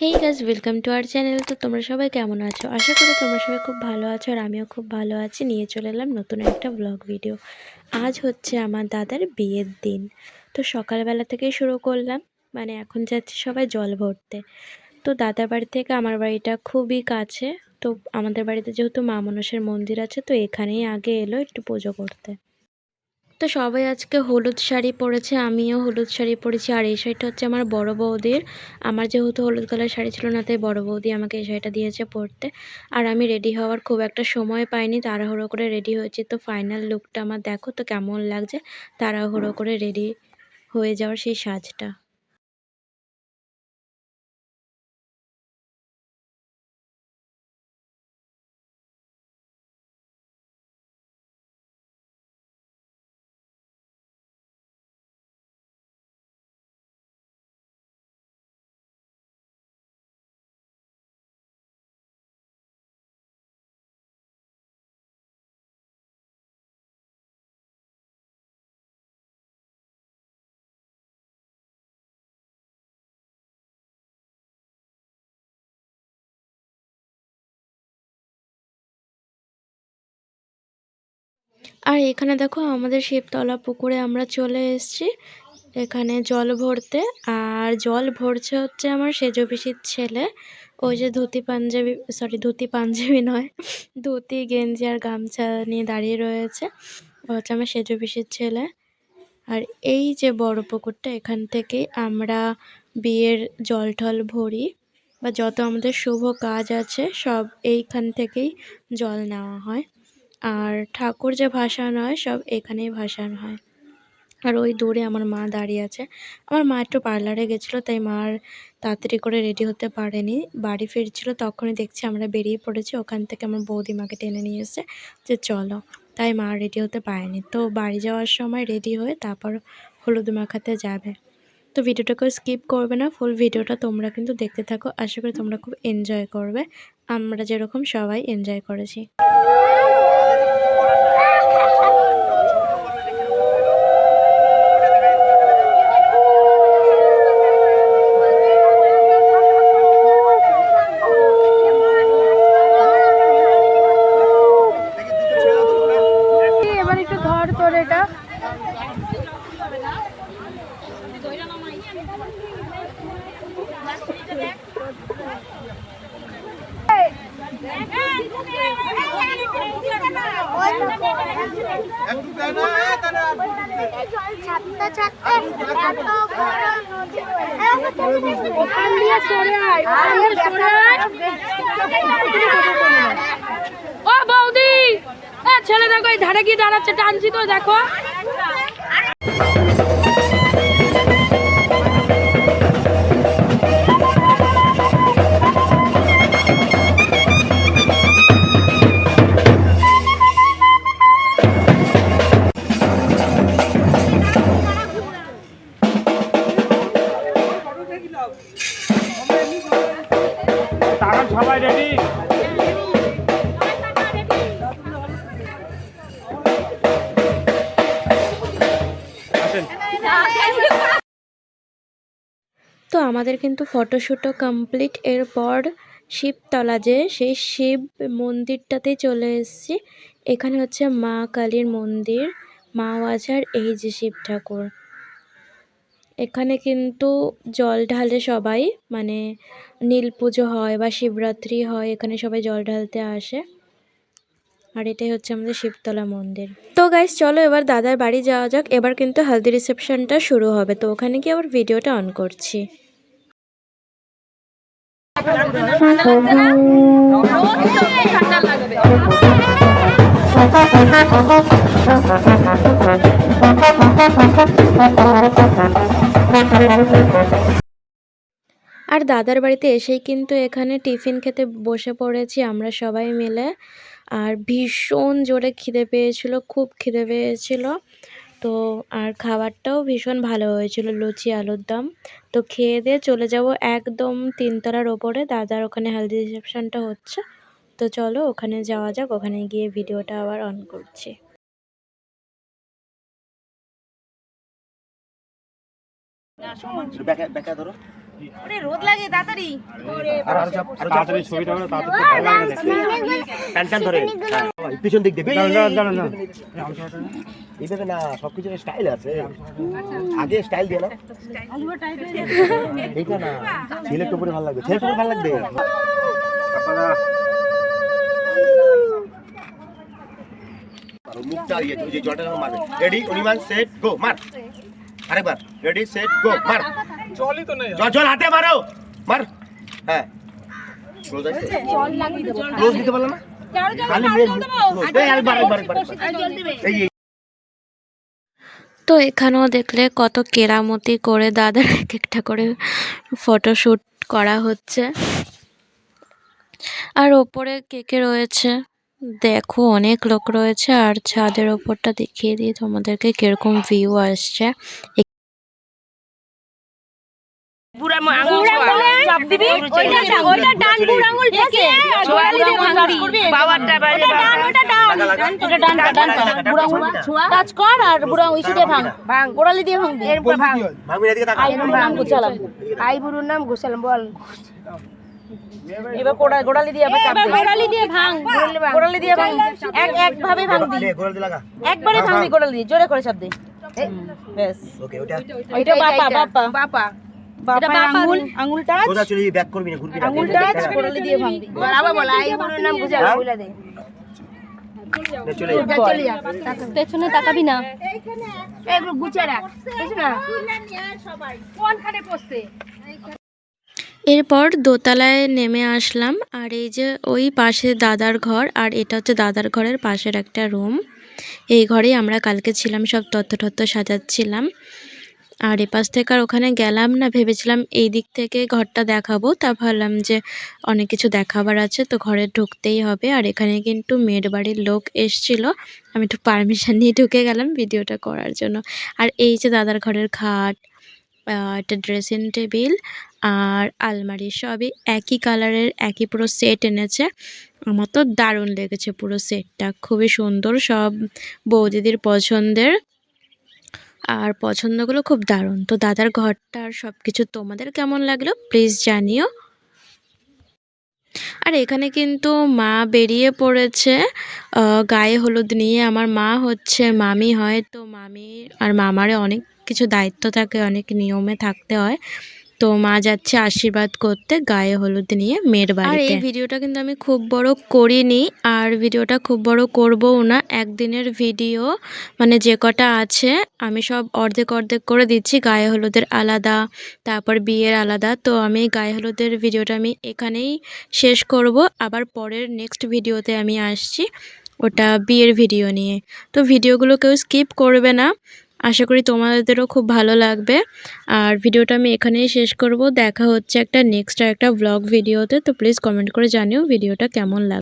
হেই গাছ welcome to our channel তো তোমরা সবাই কেমন আছো? আশা করি তোমরা সবাই খুব ভালো আছো আর আমিও খুব ভালো আছি। নিয়ে চলে এলাম নতুন একটা ব্লগ ভিডিও আজ হচ্ছে আমার দাদার বিয়ের দিন। তো সকালবেলা থেকেই শুরু করলাম। মানে এখন যাচ্ছে সবাই জল ভরতে। তো দাদার বাড়ি থেকে আমার বাড়িটা খুবই কাছে। তো আমাদের বাড়িতে যেহেতু মা মনসার মন্দির আছে, তো এখানেই আগে এলো একটু পুজো করতে। তো সবাই আজকে হলুদ শাড়ি পরেছে, আমিও হলুদ শাড়ি পরেছি। আর এই শাড়িটা হচ্ছে আমার বড় বৌদির। আমার যেহেতু হলুদ কালার শাড়ি ছিল না, তাই বড় বৌদি আমাকে এই শাড়িটা দিয়েছে পরতে। আর আমি রেডি হওয়ার খুব একটা সময় পাইনি, তাড়াহুড়ো করে রেডি হয়েছি। তো ফাইনাল লুকটা আমার দেখো, তো কেমন লাগছে? তাড়াহুড়ো করে রেডি হয়ে যাওয়ার সেই সাজটা। আর এখানে দেখো আমাদের শিবতলা পুকুরে আমরা চলে এসেছি। এখানে জল ভরতে, আর জল ভরছে হচ্ছে আমার সেজো পিসির ছেলে। ওই যে ধুতি পাঞ্জাবি সরি ধুতি পাঞ্জাবি নয়, ধুতি, গেঞ্জি আর গামছা নিয়ে দাঁড়িয়ে রয়েছে। হচ্ছে আমার সেজো পিসির ছেলে। আর এই যে বড় পুকুরটা, এখান থেকেই আমরা বিয়ের জল টল ভরি, বা যত আমাদের শুভ কাজ আছে, সব এইখান থেকেই জল নেওয়া হয়। আর ঠাকুর যে ভাসানো হয় সব এখানেই ভাসানো হয়। আর ওই দূরে আমার মা দাঁড়িয়ে আছে। আমার মা একটু পার্লারে গেছিল, তাই মা আর তাড়াতাড়ি করে রেডি হতে পারেনি। বাড়ি ফিরছিল, তখনই দেখছি আমরা বেরিয়ে পড়েছি। ওখান থেকে আমার বৌদি মাকে টেনে নিয়ে এসে যে চলো। তাই মা রেডি হতে পারেনি। তো বাড়ি যাওয়ার সময় রেডি হয়ে তারপর হলুদ মাখাতে যাবে। তো ভিডিওটাকে স্কিপ করবে না, ফুল ভিডিওটা তোমরা কিন্তু দেখতে থাকো। আশা করি তোমরা খুব এনজয় করবে। আমরা যেরকম সবাই এনজয় করেছি। তোর এটা ওখান দিয়ে সরে আয় ওখান দিয়ে সরে আয় ছেলে দেখো এই ধারে গিয়ে দাঁড়াচ্ছে টানছি তো দেখো। আমাদের কিন্তু ফটোশ্যুটও কমপ্লিট এরপর শিবতলা যে সেই শিব মন্দিরটাতেই চলে এসেছি। এখানে হচ্ছে মা কালীর মন্দির, মা ওয়াজার এই যে শিব ঠাকুর। এখানে কিন্তু জল ঢালে সবাই মানে নীল পুজো হয় বা শিবরাত্রি হয়, এখানে সবাই জল ঢালতে আসে। আর এটাই হচ্ছে আমাদের শিবতলা মন্দির। তো গাইস চলো এবার দাদার বাড়ি যাওয়া যাক। এবার কিন্তু হালদি রিসেপশনটা শুরু হবে। তো ওখানে গিয়ে আবার ভিডিওটা অন করছি। আর দাদার বাড়িতে এসেই কিন্তু এখানে টিফিন খেতে বসে পড়েছি আমরা সবাই মিলে। আর ভীষণ জোরে খিদে পেয়েছিল, খুব খিদে পেয়েছিল। তো আর খাবারটাও ভীষণ ভালো হয়েছিল, লুচি, আলুর দম। তো খেয়ে দিয়ে চলে যাব একদম তিনতলার ওপরে, দাদার ওখানে হেলদি রিসেপশনটা হচ্ছে। তো চলো ওখানে যাওয়া যাক, ওখানে গিয়ে ভিডিওটা আবার অন করছি। ব্যাকা ব্যাকা রোদ লাগে তাড়াতাড়ি। আর আরও চাপ আরও চাপ তাড়াতাড়ি ছবিটা হলো তাড়াতাড়ি ভালো লাগে দেখতে। টান টান ধরে। পিছন দিক। এইভাবে না সবকিছু স্টাইল আছে। আগে স্টাইল দিয়ে না? এইটা না ছেলে টুপুরে ভালো লাগবে। ছেলে ভালো লাগবে? আপনারা মুখটা ইয়ে জলটা মারবে। রেডি অনুমান সেট গো মার। আরেকবার। রেডি সেট গো মার। জলই তো নেই। জল জল হাতে মারো। মার। হ্যাঁ। ক্লোজ আছে ক্লোজ দিতে পারল না? খালি এই আরেকবার আরেকবার আরেকবার। এই এই। তো এখানেও দেখলে কত কেরামতি করে দাদার এক একটা করে ফটোশ্যুট করা হচ্ছে। আর ওপরে কে কে রয়েছে? দেখো অনেক লোক রয়েছে। আর ছাদের ওপরটা দেখিয়ে দিই তোমাদেরকে কীরকম ভিউ আসছে। বুড়া আঙুল চাপ দিবি? ওইটা ওইটা ডান বুড়া আঙুল থেকে গোড়ালি দিয়ে ভাঙবি পাওয়ারটা বাইরে ওটা ডান লাগা লাগা ওটা ডান। ডান বুড়া আঙুল টাচ কর আর বুড়া আঙুল ইসে ভাঙ ভাঙ। গোড়ালি দিয়ে ভাঙবি। এরপর ভাঙ। ভাবি এদিকে তাকা আই বুড়ুর নাম গুছালাম। আই বুড়ুর নাম গুছালাম বল। এবার কোড়া গোড়ালি দিয়ে আবার চাপ দে গোড়ালি দিয়ে ভাঙ। গোড়ালি দিয়ে ভাঙ। এক এক ভাবে ভাঙবি লাগা। একবারে ভাঙবি গোড়ালি দিয়ে। জোরে করে চাপ দে। বেশ ওকে ওটা এটা বাপা বাপা। বাপা। বাপা আঙ্গুল আঙ্গুল টাচ সোজা চলে ব্যাক করবি না ঘুরবি না আঙ্গুল টাচ দিয়ে ভাঙবি। বাবা বলা আই বুড়ুর নাম গুছালাম বলে দে। নে, চলে যা। চলে যা। পেছনে তাকাবি না। এগুলো গুছিয়ে রাখ বুঝছ না? কোনখানে বসতে এরপর দোতলায় নেমে আসলাম আর এই যে ওই পাশে দাদার ঘর আর এটা হচ্ছে দাদার ঘরের পাশের একটা রুম এই ঘরেই আমরা কালকে ছিলাম সব তথ্য টত্ত্ব সাজাচ্ছিলাম। আর এপাশ থেকে আর ওখানে গেলাম না, ভেবেছিলাম এই দিক থেকে ঘরটা দেখাবো। তা ভাবলাম যে অনেক কিছু দেখাবার আছে, তো ঘরে ঢুকতেই হবে। আর এখানে কিন্তু মেয়ের বাড়ির লোক এসছিল। আমি একটু পারমিশন নিয়ে ঢুকে গেলাম ভিডিওটা করার জন্য। আর এই যে দাদার ঘরের খাট একটা ড্রেসিং টেবিল আর আলমারি সবই একই কালারের একই পুরো সেট এনেছে। আমার তো দারুণ লেগেছে পুরো সেটটা খুবই সুন্দর, সব বৌদিদির পছন্দের। আর পছন্দগুলো খুব দারুণ। তো দাদার ঘরটা আর সব কিছু তোমাদের কেমন লাগল? প্লিজ জানিও। আর এখানে কিন্তু মা বেরিয়ে পড়েছে। গায়ে হলুদ নিয়ে। আমার মা হচ্ছে মামি হয়। তো মামি আর মামারে অনেক কিছু দায়িত্ব থাকে, অনেক নিয়মে থাকতে হয়। তো মা যাচ্ছে আশীর্বাদ করতে গায়ে হলুদ নিয়ে মেয়ের বাড়িতে আর এই ভিডিওটা কিন্তু আমি খুব বড় করিনি আর ভিডিওটা খুব বড় করবও না। একদিনের ভিডিও মানে যে কটা আছে আমি সব অর্ধেক অর্ধেক করে দিচ্ছি গায়ে হলুদের আলাদা তারপর বিয়ের আলাদা। তো আমি গায়ে হলুদের ভিডিওটা আমি এখানেই শেষ করব। আবার পরের নেক্সট ভিডিওতে আমি আসছি ওটা বিয়ের ভিডিও নিয়ে। তো ভিডিওগুলো কেউ স্কিপ করবে না। আশা করি তোমাদেরও খুব ভালো লাগবে। আর ভিডিওটা আমি এখানেই শেষ করব। দেখা হচ্ছে একটা নেক্সট একটা ব্লগ ভিডিওতে তো প্লিজ কমেন্ট করে জানিও ভিডিওটা কেমন লাগে